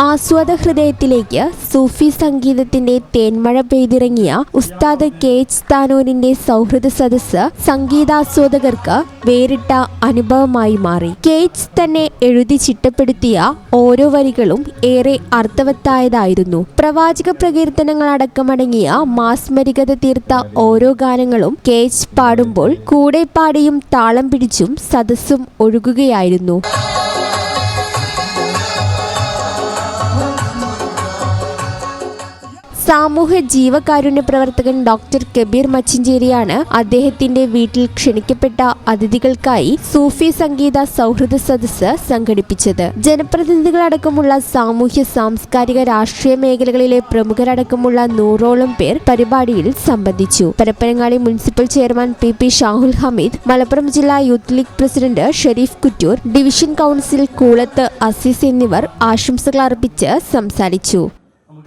ആസ്വാദ ഹൃദയത്തിലേക്ക് സൂഫി സംഗീതത്തിന്റെ തേന്മഴ പെയ്തിറങ്ങിയ ഉസ്താദ് കെ എച്ച് താനൂരിന്റെ സൗഹൃദ സദസ്സ് സംഗീതാസ്വാദകർക്ക് വേറിട്ട അനുഭവമായി മാറി. കെ എച്ച് തന്നെ എഴുതി ചിട്ടപ്പെടുത്തിയ ഓരോ വരികളും ഏറെ അർത്ഥവത്തായതായിരുന്നു. പ്രവാചക പ്രകീർത്തനങ്ങളടക്കമടങ്ങിയ മാസ്മരികത തീർത്ത ഓരോ ഗാനങ്ങളും കെ എച്ച് പാടുമ്പോൾ കൂടെ പാടിയും താളം പിടിച്ചും സദസ്സും ഒഴുകുകയായിരുന്നു. സാമൂഹ്യ ജീവകാരുണ്യ പ്രവർത്തകൻ ഡോക്ടർ കബീർ മച്ചിഞ്ചേരിയാണ് അദ്ദേഹത്തിന്റെ വീട്ടിൽ ക്ഷണിക്കപ്പെട്ട അതിഥികൾക്കായി സൂഫി സംഗീത സൗഹൃദ സദസ്സ് സംഘടിപ്പിച്ചത്. ജനപ്രതിനിധികളടക്കമുള്ള സാമൂഹ്യ സാംസ്കാരിക രാഷ്ട്രീയ മേഖലകളിലെ പ്രമുഖരടക്കമുള്ള നൂറോളം പേർ പരിപാടിയിൽ സംബന്ധിച്ചു. Parappanangadi municipal chairman P P Shahul Hameed Malappuram ജില്ലാ youth league president Sharif Kuttoor division council Koolath Aziz എന്നിവർ ആശംസകൾ അർപ്പിച്ച് സംസാരിച്ചു.